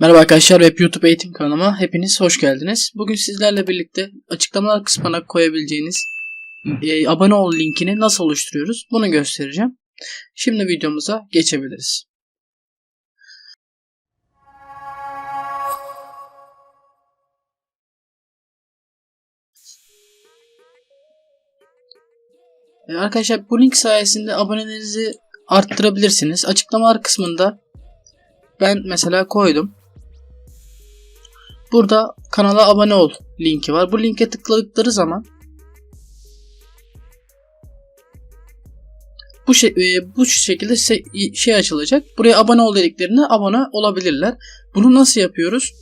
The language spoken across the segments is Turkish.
Merhaba arkadaşlar Web YouTube eğitim kanalıma hepiniz hoş geldiniz. Bugün sizlerle birlikte açıklamalar kısmına koyabileceğiniz e, abone ol linkini nasıl oluşturuyoruz bunu göstereceğim. Şimdi videomuza geçebiliriz. E, Arkadaşlar bu link sayesinde abonelerinizi arttırabilirsiniz. Açıklamalar kısmında ben mesela koydum. Burada kanala abone ol linki var. Bu linke tıkladıkları zaman bu şey e, bu şekilde se- şey açılacak. Buraya abone ol dediklerine abone olabilirler. Bunu nasıl yapıyoruz?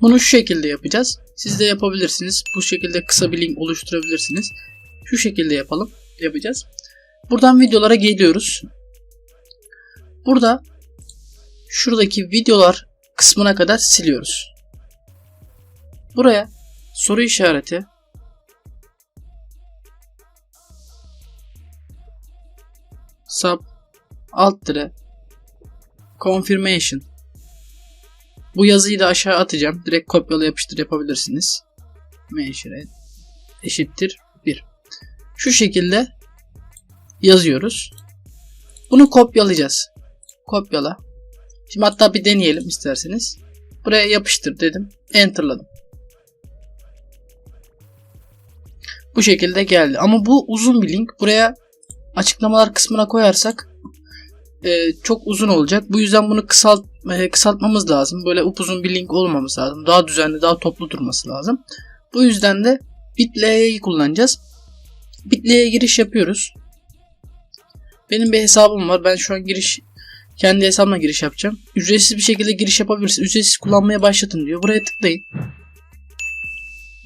Bunu şu şekilde yapacağız. Siz de yapabilirsiniz. Bu şekilde kısa bir link oluşturabilirsiniz. Şu şekilde yapalım. Yapacağız. Buradan videolara geliyoruz. Burada şuradaki videolar kısmına kadar siliyoruz. Buraya soru işareti sub alt dire confirmation bu yazıyı da aşağı atacağım. Direkt kopyala yapıştır yapabilirsiniz. Measure eşittir 1. Şu şekilde yazıyoruz. Bunu kopyalayacağız. Kopyala. Şimdi hatta bir deneyelim isterseniz. Buraya yapıştır dedim. Enter'ladım. Bu şekilde geldi. Ama bu uzun bir link. Buraya açıklamalar kısmına koyarsak e, çok uzun olacak. Bu yüzden bunu kısalt, e, kısaltmamız lazım. Böyle upuzun bir link olmaması lazım. Daha düzenli, daha toplu durması lazım. Bu yüzden de Bitly'yi kullanacağız. Bitly'ye giriş yapıyoruz. Benim bir hesabım var. Ben şu an giriş kendi hesabıma giriş yapacağım. Ücretsiz bir şekilde giriş yapabilirsiniz. Ücretsiz kullanmaya başlatın diyor. Buraya tıklayın.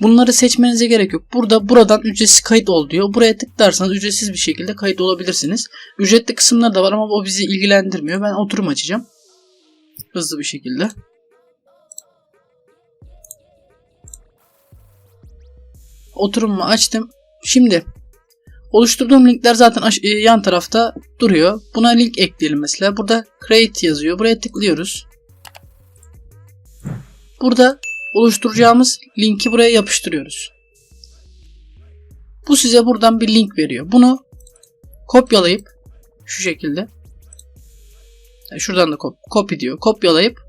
Bunları seçmenize gerek yok. Burada buradan ücretsiz kayıt ol diyor. Buraya tıklarsanız ücretsiz bir şekilde kayıt olabilirsiniz. Ücretli kısımlar da var ama o bizi ilgilendirmiyor. Ben oturum açacağım. Hızlı bir şekilde. Oturumu açtım. Şimdi oluşturduğum linkler zaten e, yan tarafta duruyor. Buna link ekleyelim mesela. Burada create yazıyor. Buraya tıklıyoruz. Burada oluşturacağımız linki buraya yapıştırıyoruz. Bu size buradan bir link veriyor. Bunu kopyalayıp şu şekilde yani şuradan da kop copy diyor. Kopyalayıp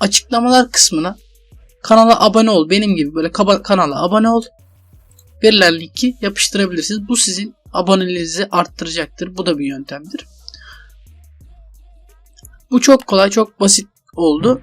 açıklamalar kısmına kanala abone ol. Benim gibi böyle kanala abone ol. Verilen linki yapıştırabilirsiniz. Bu sizin aboneliğinizi arttıracaktır. Bu da bir yöntemdir. Bu çok kolay, çok basit oldu.